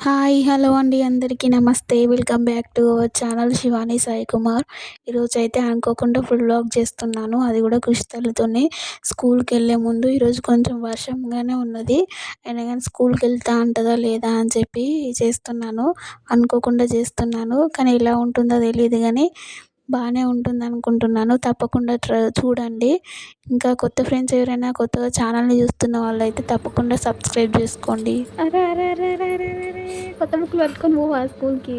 Hi hello అండి అందరికీ. నమస్తే. Welcome back to our channel Shivani Sai Kumar ఈరోజు అయితే అనుకోకుండా ఫుల్ వ్లాగ్ చేస్తున్నాను. అది కూడా కుషితలతోనే స్కూల్కి వెళ్ళే ముందు ఈరోజు కొంచెం వర్షంగానే ఉన్నది. అయినా కానీ స్కూల్కి వెళ్తా అంటదా లేదా అని చెప్పి చేస్తున్నాను. అనుకోకుండా చేస్తున్నాను. కానీ ఎలా ఉంటుందో తెలియదు కానీ బాగానే ఉంటుంది అనుకుంటున్నాను తప్పకుండా ట్ర చూడండి. ఇంకా కొత్త ఫ్రెండ్స్ ఎవరైనా కొత్తగా ఛానల్ని చూస్తున్న వాళ్ళైతే తప్పకుండా సబ్స్క్రైబ్ చేసుకోండి. అరే అరే అరే అరే అరే అరే కొత్త బుక్లు పట్టుకొని పోవా స్కూల్కి?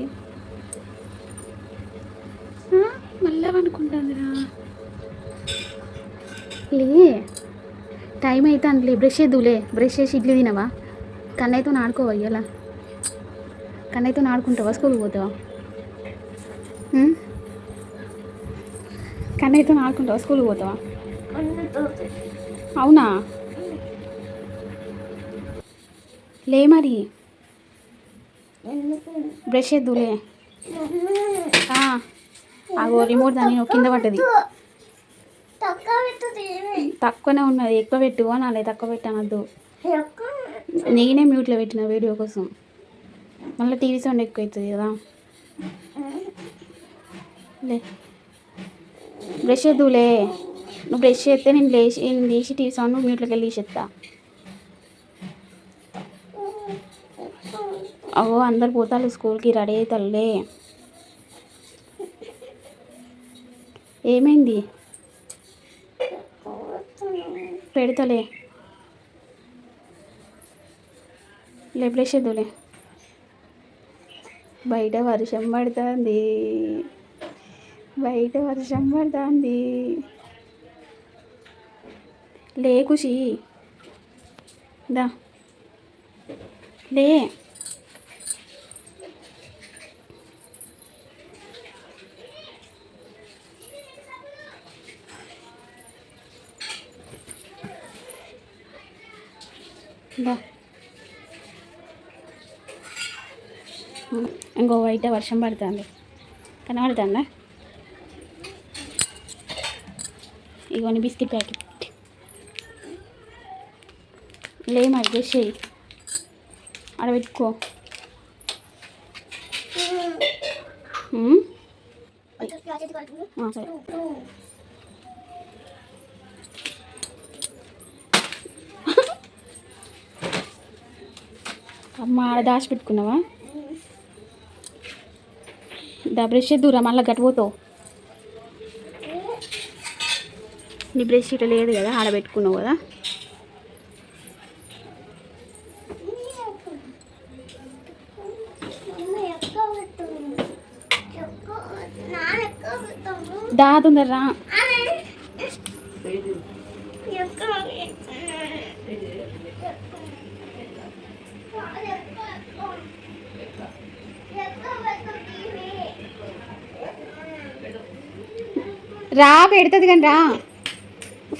మళ్ళీ అనుకుంటానురా లే టైం అయితే అందులే బ్రష్ చేద్దులే. బ్రష్ చేసి ఇడ్లీ తినవా? కన్నయ్యతో ఆడుకోవా ఇయ్యాల? కన్నయ్యతో ఆడుకుంటావా? స్కూల్కి పోతావా? కన్నయ్యతో ఆడుకుంటావా స్కూల్కి పోతావా? అవునా? లే మరి. బ్రష్ చేద్దులే అగో రిమోట్ దాని కింద పడ్డది. తక్కువనే ఉన్నది ఎక్కువ పెట్టు అనాలి తక్కువ పెట్టనద్దు. నేనే మ్యూట్లో పెట్టిన వీడియో కోసం. మళ్ళీ టీవీ సౌండ్ ఎక్కువ అవుతుంది కదా. లే. బ్రష్ చేద్దులే. నువ్వు బ్రష్ చేస్తే నేను లేచి నేను లేచి టీవీ సౌండ్ మ్యూట్లోకి వెళ్ళి తీసేస్తా అవో అందరు పోతారు స్కూల్కి రెడీ అవుతారులే ఏమైంది? పెడతలే. లే బ్రష్ బయట వర్షం పడుతుంది. బయట వర్షం పడుతుంది. లే ఖుషి దా. లే. దా. ఇంకో బయట వర్షం పడుతుంది. కనబడుతుందా? ఇవన్నీ బిస్కెట్ ప్యాకెట్ లే మరి బ్రష్ చేయి. ఆడ పెట్టుకో. సరే. అమ్మ ఆడ దాచి పెట్టుకున్నావా దా బ్రష్ దూరా మళ్ళీ గట్టిపోతావు నీ బ్రష్ ఇట్లా లేదు కదా ఆడ పెట్టుకున్నావు కదా. దా తొందరరా. రా పెడుతుంది కానీ రా.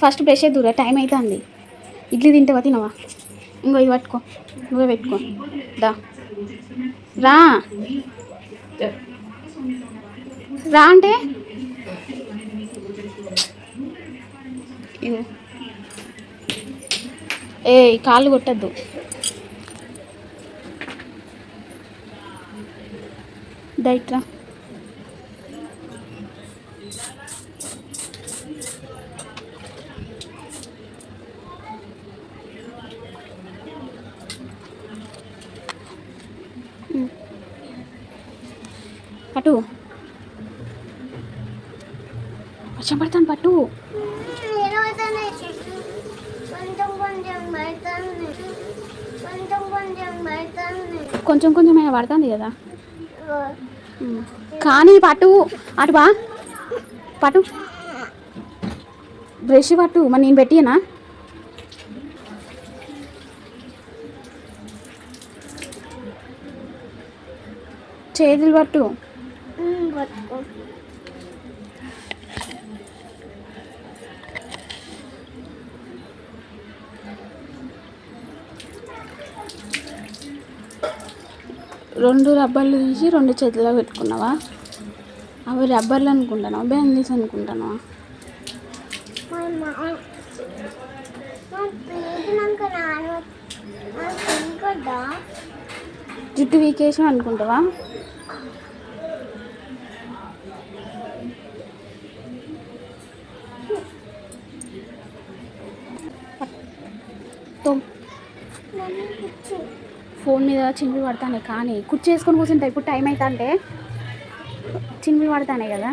ఫస్ట్ బ్రష్ దూరా టైం అవుతుంది ఇడ్లీ తింటావా తినవా? ఇంకో ఇది పట్టుకో నువ్వే పెట్టుకో. దా. రా. రా అంటే? ఏ కాళ్ళు కొట్టద్దు. దైట్రా పట్టు. వర్షం పడతాను పట్టు. కొంచెం కొంచెం కొంచెం కొంచెం అయినా పడుతుంది కదా. కానీ పట్టు అటు బా. పట్టు. బ్రష్ పట్టు. మరి నేను పెట్టియనా? చేతులు పట్టు. రెండు రబ్బర్లు తీసి రెండు చేతుల్లో పెట్టుకున్నావా? అవి రబ్బర్లు అనుకుంటున్నావా? బ్యాంగిల్స్ ఇంకొద్దా జుట్టు వీకేసాం అనుకుంటావా? మొత్తం. ఫోన్ మీద చిన్నులు పడతానే కానీ కుర్చీ వేసుకొని కూర్చుంటా ఇప్పుడు టైం అవుతా అంటే పడతానే కదా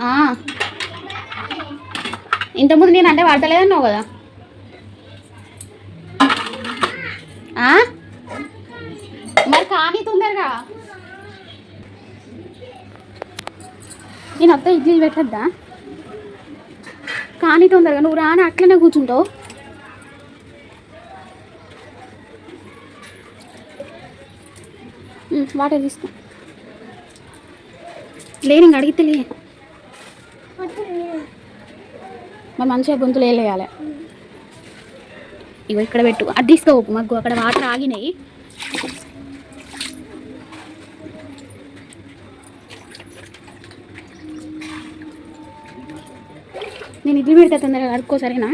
ఆ. ఇంతకుముందు నేను అంటే వాడతలేదన్నావు కదా. ఆ? మరి కానీ తొందరగా. నేను వస్తా ఇడ్లీ పెట్టద్దా? కానీ తొందరగా నువ్వు రాని అట్లనే కూర్చుంటావు. వాటర్ తీసుకో. లేని అడిగితే లే వద్దు మరి మంచిగా గొంతులు వేయాలి ఇగో ఇక్కడ పెట్టు. అది తీసుకోవు మాకు అక్కడ వాటర్ ఆగినాయి. నేను ఇడ్లీ పెడితే తొందరగా. అడుక్కో సరేనా?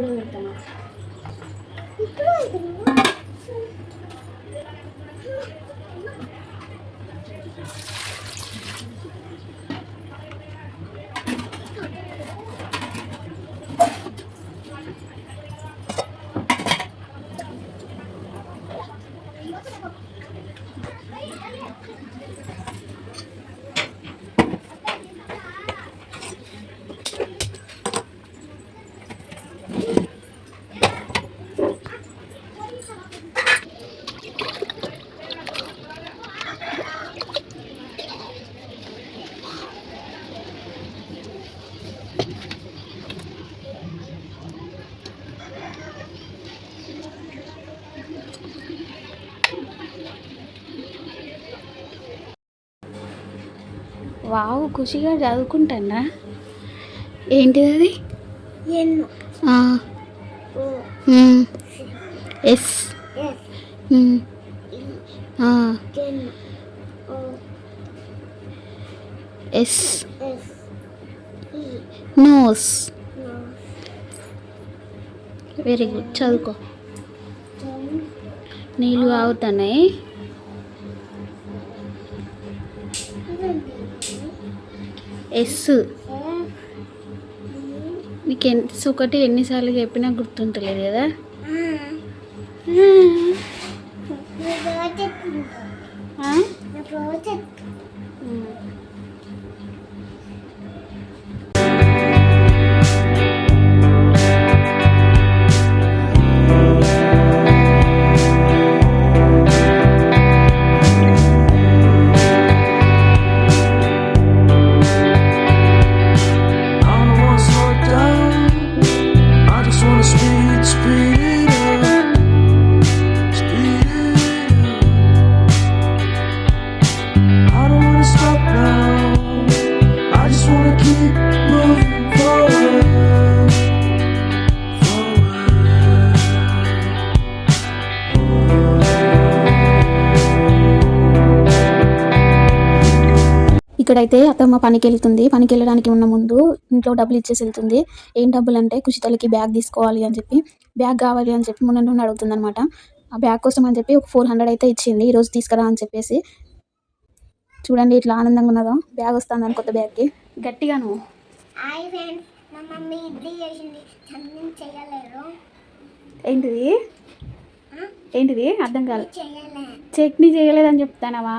ఇప్పుడే పెడతాను ఇప్పుడు వావు ఖుషిగా చదువుకుంటానా? ఏంటిది అది? Yes. Yes. Nose. Very good. చదువుకో. నీళ్ళు ఆగుతున్నాయి ఎస్ నీకు ఎన్ని ఒకటి ఎన్నిసార్లు చెప్పినా గుర్తుంటలేదు కదా? ప్రాజెక్ట్ ఇక్కడైతే అత్తమ్మ పనికి వెళ్తుంది పనికి వెళ్ళడానికి ఉన్న ముందు ఇంట్లో డబ్బులు ఇచ్చేసి వెళ్తుంది. ఏం డబ్బులు అంటే కుషితలకి బ్యాగ్ తీసుకోవాలి అని చెప్పి బ్యాగ్ కావాలి అని చెప్పి మొన్న నుండి అడుగుతుంది అనమాట ఆ బ్యాగ్ కోసం అని చెప్పి ఒక ఫోర్ హండ్రెడ్ అయితే ఇచ్చింది. ఈరోజు తీసుకురా అని చెప్పేసి. చూడండి ఇట్లా ఆనందంగా ఉన్నదో? బ్యాగ్ వస్తుంది కొత్త బ్యాగ్కి. గట్టిగా నువ్వు. ఏంటిది? ఏంటిది? అర్థం కాదు చట్నీ చేయలేదని చెప్తానవా?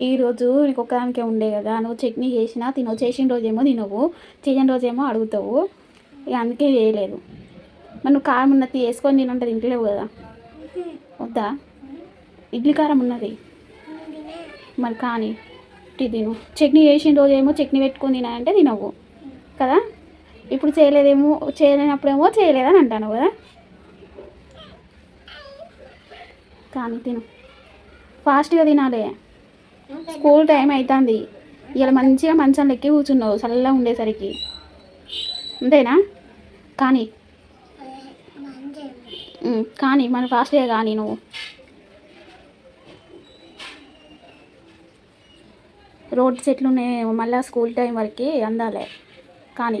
ఈరోజు నీకు ఒక్కదానికే ఉండే కదా నువ్వు చట్నీ చేసినా తినవు చేసిన రోజేమో తినవు చేయని రోజేమో అడుగుతావు. ఇక అందుకే చేయలేదు. మరి నువ్వు కారం ఉన్నది వేసుకొని తినంటే తింటలేవు కదా. వద్దా? ఇడ్లీ కారం ఉన్నది. మరి కానీ టీ తిను. చట్నీ చేసిన రోజేమో చట్నీ పెట్టుకొని తినాలంటే తినవు కదా. ఇప్పుడు చేయలేదేమో చేయలేనప్పుడేమో చేయలేదని అంటాను కదా. కానీ తిను. ఫాస్ట్గా తినాలి. స్కూల్ టైం అవుతుంది ఇలా మంచిగా మంచం లెక్కి కూర్చున్నావు చల్లగా ఉండేసరికి. అంతేనా? కానీ కానీ మన ఫాస్ట్గా కానీ నువ్వు. రోడ్ సెట్లు ఉన్నాయి మళ్ళీ స్కూల్ టైం వరకు అందాలే. కానీ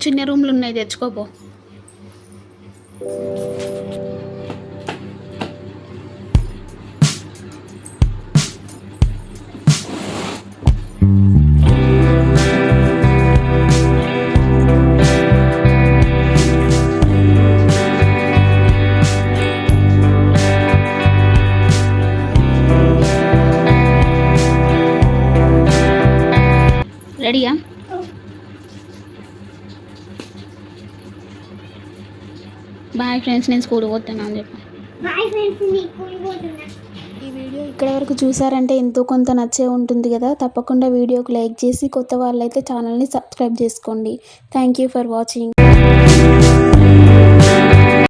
చిన్న రూమ్లు ఉన్నాయి తెచ్చుకోపో రెడీయా బాయ్ ఫ్రెండ్స్ నేను స్కూల్ పోతాను అని చెప్పి. బాయ్ ఫ్రెండ్స్ పోతున్నా. ఈ వీడియో ఇక్కడ వరకు చూసారంటే ఎంతో కొంత నచ్చే ఉంటుంది కదా? తప్పకుండా వీడియోకి లైక్ చేసి కొత్త వాళ్ళైతే ఛానల్ని సబ్స్క్రైబ్ చేసుకోండి. Thank you for watching